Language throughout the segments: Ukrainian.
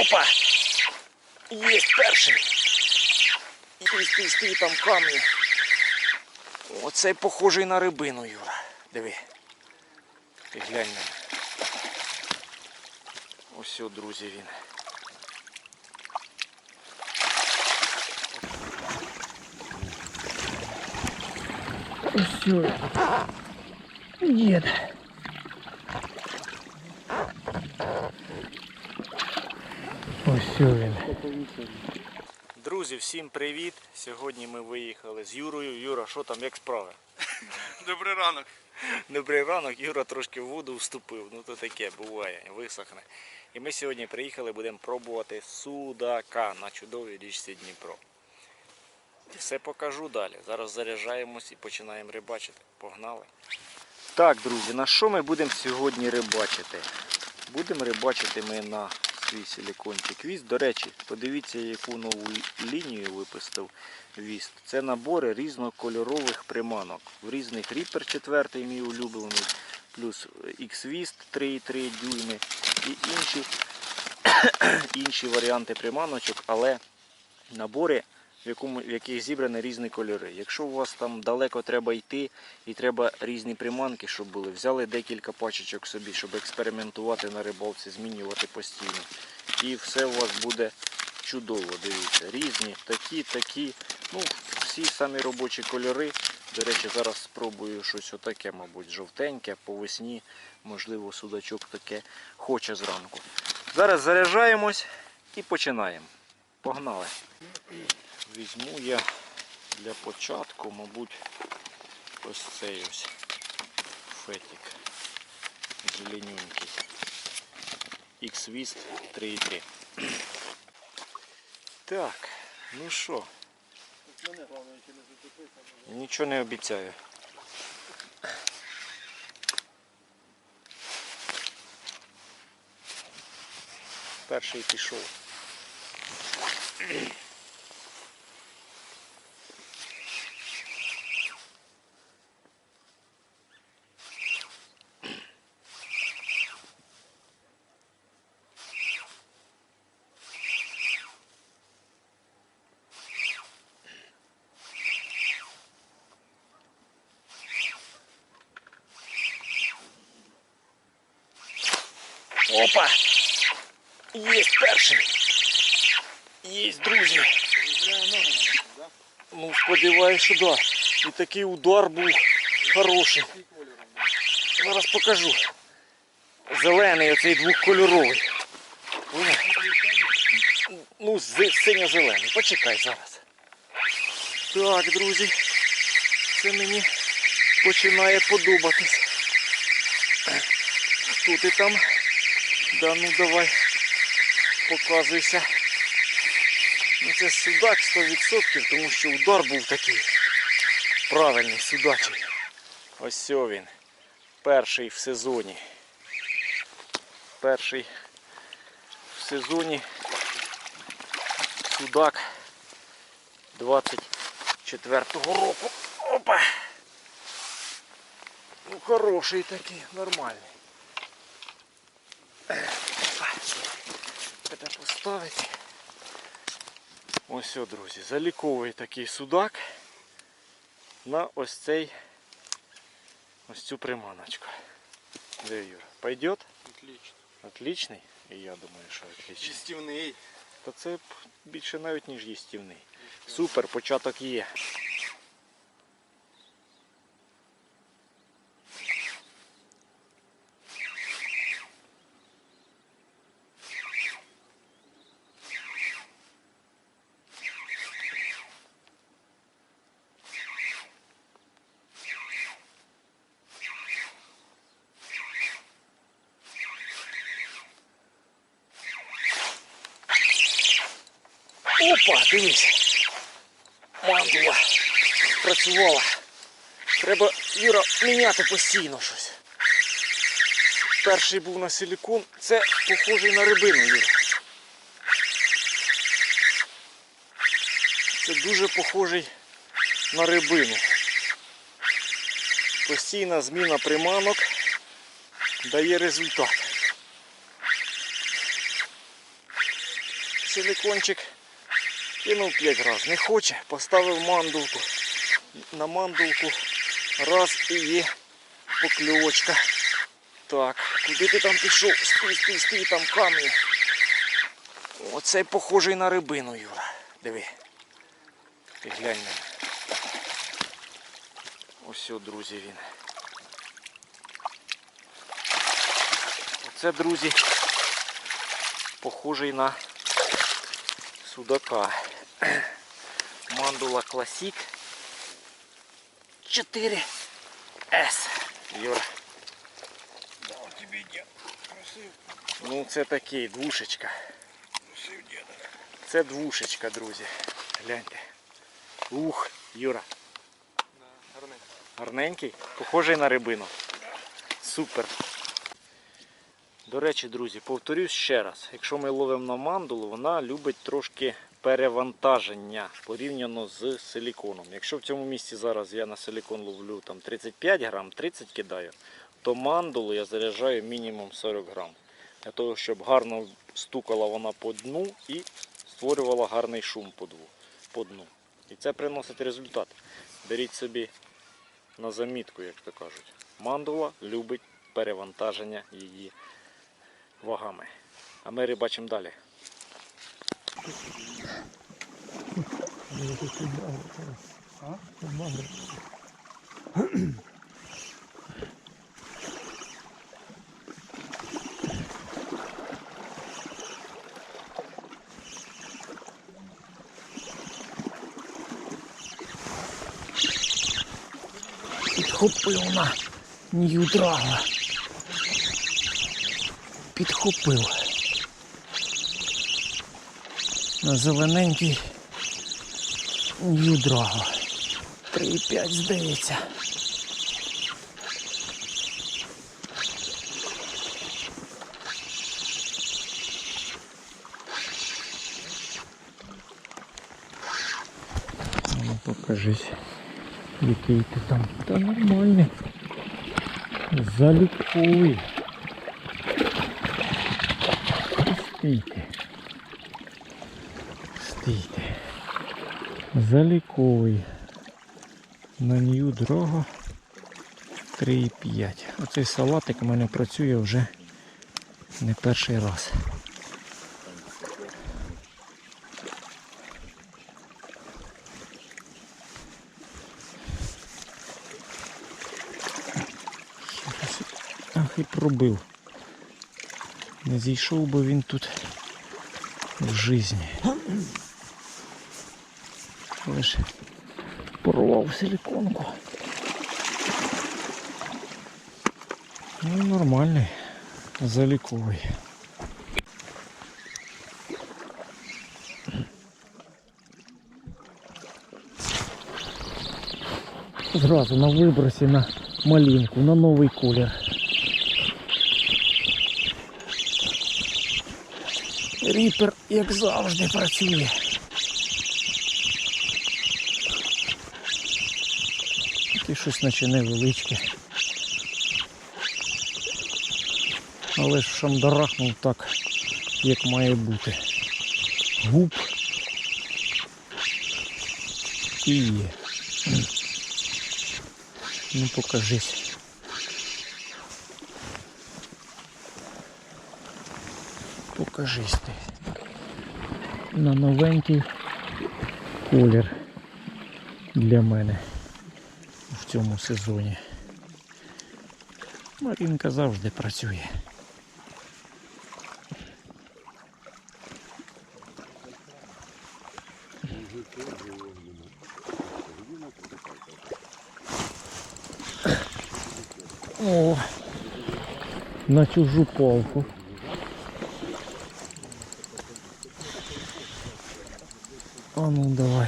Опа! Є перший. Стій, стій, стій, там камні. Оцей похожий на рибину, Юра. Диви. Ти глянь на. Ось, друзі, він. Ось. Дід. Ось він. Друзі, всім привіт! Сьогодні ми виїхали з Юрою. Юра, що там, як справи? Добрий ранок. Добрий ранок, Юра трошки в воду вступив, ну то таке буває, висохне. І ми сьогодні приїхали, будемо пробувати судака на чудовій річці Дніпро. Все покажу далі. Зараз заряджаємось і починаємо рибачити. Погнали. Так, друзі, на що ми будемо сьогодні рибачити? Будемо рибачити ми на свій силікончик віст. До речі, подивіться, яку нову лінію випустив віст. Це набори різнокольорових приманок. В різних ріпер 4 мій улюблений, плюс X-Віст 3,3 дюйми і інші, інші варіанти приманочок, але набори, в, якому, в яких зібрані різні кольори. Якщо у вас там далеко треба йти і треба різні приманки, щоб були, взяли декілька пачечок собі, щоб експериментувати на рибалці, змінювати постійно. І все у вас буде чудово, дивіться. Різні, такі, такі. Ну, всі самі робочі кольори. До речі, зараз спробую щось отаке, мабуть, жовтеньке, по весні, можливо, судачок таке хоче зранку. Зараз заряджаємось і починаємо. Погнали. Візьму я для початку, мабуть, ось цей ось фетик. Зелененький. X-Vist 3.3. Так, ну що, нічого не обіцяю. Перший пішов. Опа! Есть перший. Есть, друзі. Ну, сподіваюся, що да. І такий удар був хороший. Зараз покажу. Зелений оцей двохкольоровий. Ну, синьо-зелений. Почекай зараз. Так, друзі. Це мені починає подобатись. Хто ти там? Да ну давай, показуйся. Ну це судак 100%, тому що удар був такий. Правильний, судачий. Ось він. Перший в сезоні. Перший в сезоні судак 24-го року. Опа! Ну хороший такий, нормальний. Треба поставити. Ось, друзі, заліковий такий судак на ось цей ось цю приманочку. Де Юра? Пойдет? Отлично. Отличний? І я думаю, що отличний. Чистівний. Та це більше навіть ніж їстівний. Супер, початок є. Опа, дивись. Мандула працювала. Треба, Юра, міняти постійно щось. Перший був на силікон. Це похожий на рибину, Юра. Це дуже похожий на рибину. Постійна зміна приманок дає результат. силикончик. Кинув 5 разів. Не хоче, поставив мандулку. На мандулку раз і є покльовочка. Так, куди ти там пішов? Стій, стій, стій, там камні. Оцей похожий на рибину, Юра. Диви. Ти глянь на. Ось, друзі, він. Оце, друзі, похожий на судака. Мандула Класік 4 С. Юра. Дав тобі дід. Просив, Ну це такий двушечка. просив діда. Це двушечка, друзі. Гляньте. Ух, Юра. Да. Гарненький, похожий на рибину. Супер. До речі, друзі, повторюсь ще раз, якщо ми ловимо на мандулу, вона любить трошки перевантаження порівняно з силіконом. Якщо в цьому місці зараз я на силікон ловлю там 35 грам, 30 кидаю, то мандулу я заряджаю мінімум 40 грам. Для того, щоб гарно стукала вона по дну і створювала гарний шум по дну. По дну. І це приносить результат. Беріть собі на замітку, як то кажуть. Мандула любить перевантаження її вагами. А ми рибачимо далі. Підхопив на ньюдрага. Підхопив. На зелененький ньюдрага. 3,5 здається. Ну, покажись. Який ти там? Та нормальний. Заліковий. Стійте. Стійте. Заліковий. На нью дорога 3,5. Оцей салатик у мене працює вже не перший раз. Ах і пробив. Не зійшов би він тут в житті. Лиш порвав силиконку. Ну нормальний, заліковий. Зразу на вибросі на малинку, на новий колір. Ріпер, як завжди, працює. Таке щось наче невеличке. Але ж шандарахнув так, як має бути. Губ. І є. Ну покажись. Покажись ти. На новенький колір для мене в цьому сезоні. Марінка завжди працює. О, на чужу палку. А ну давай.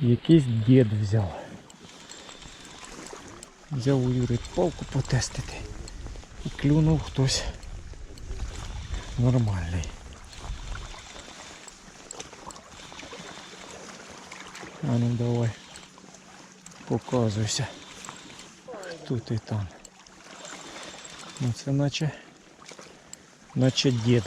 Якийсь дід взяв. Взяв у Юри палку потестити. І клюнув хтось нормальний. А ну давай. Показуйся. Хто ти там? Ну це наче наче дід.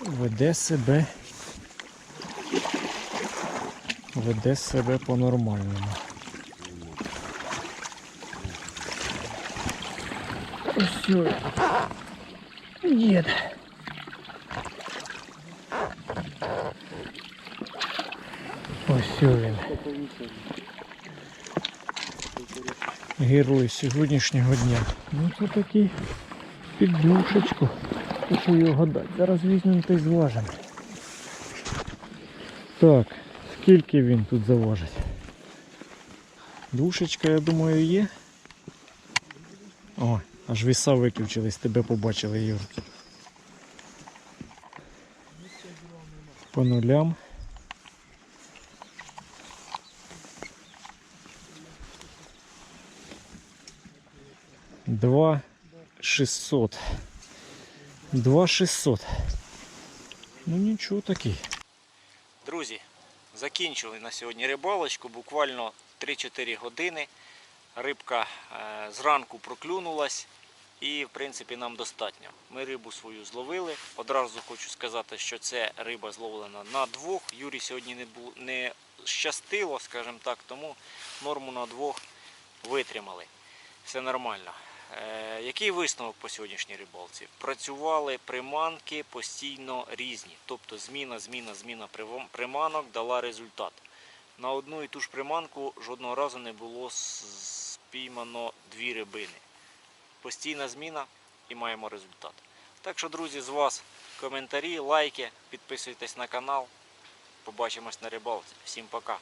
Веде себе. Веде себе по-нормальному. Він. Дід. Ось він. Герой сьогоднішнього дня. Ну це такий під душечку. Хочу його гадати. Зараз візьмемо та й зважимо. Так, скільки він тут заважить? Душечка, я думаю, є. О, аж віса виключились, тебе побачили, Юр. По нулям. Два шестьсот. Два шестьсот. Ну нічого такий. Друзі, закінчили на сьогодні рибалочку. Буквально 3-4 години. Рибка е, зранку проклюнулась і в принципі нам достатньо. Ми рибу свою зловили. Одразу хочу сказати, що це риба зловлена на двох. Юрій сьогодні не, бу- не щастило, скажімо так, тому норму на двох витримали. Все нормально. Е, який висновок по сьогоднішній рибалці? Працювали приманки постійно різні. Тобто зміна, зміна, зміна приманок дала результат. На одну і ту ж приманку жодного разу не було спіймано дві рибини. Постійна зміна і маємо результат. Так що, друзі, з вас коментарі, лайки, підписуйтесь на канал. Побачимось на рибалці. Всім пока.